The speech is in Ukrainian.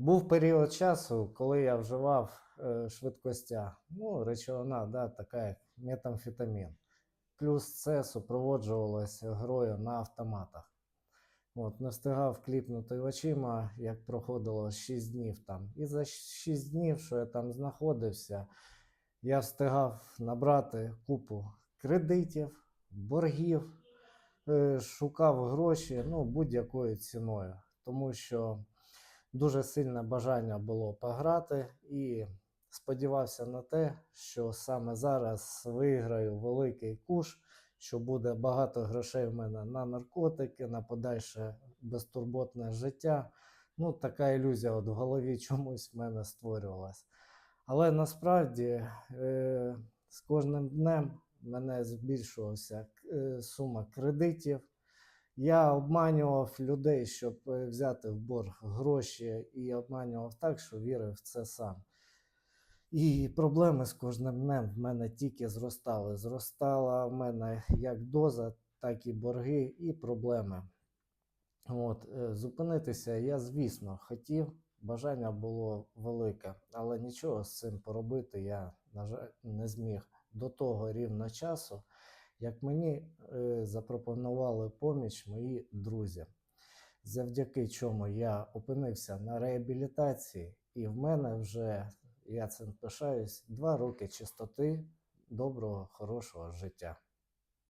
Був період часу, коли я вживав е, швидкостя, ну, речовина, да, така як метамфетамін. Плюс це супроводжувалося грою на автоматах. От, не встигав кліпнути очима, як проходило 6 днів там. І за 6 днів, що я там знаходився, я встигав набрати купу кредитів, боргів, е, шукав гроші ну, будь-якою ціною. Тому що дуже сильне бажання було пограти і сподівався на те, що саме зараз виграю великий куш, що буде багато грошей в мене на наркотики, на подальше безтурботне життя. Ну, така ілюзія от в голові чомусь в мене створювалась. Але насправді е, з кожним днем мене збільшувалася е, сума кредитів. Я обманював людей, щоб е, взяти в борг гроші, і обманював так, що вірив в це сам. І проблеми з кожним днем в мене тільки зростали. Зростала в мене як доза, так і борги, і проблеми. От, е, зупинитися я, звісно, хотів, бажання було велике, але нічого з цим поробити я, на жаль, не зміг до того рівно часу, як мені е, запропонували поміч мої друзі, завдяки чому я опинився на реабілітації, і в мене вже, я цим пишаюсь, два роки чистоти, доброго, хорошого життя.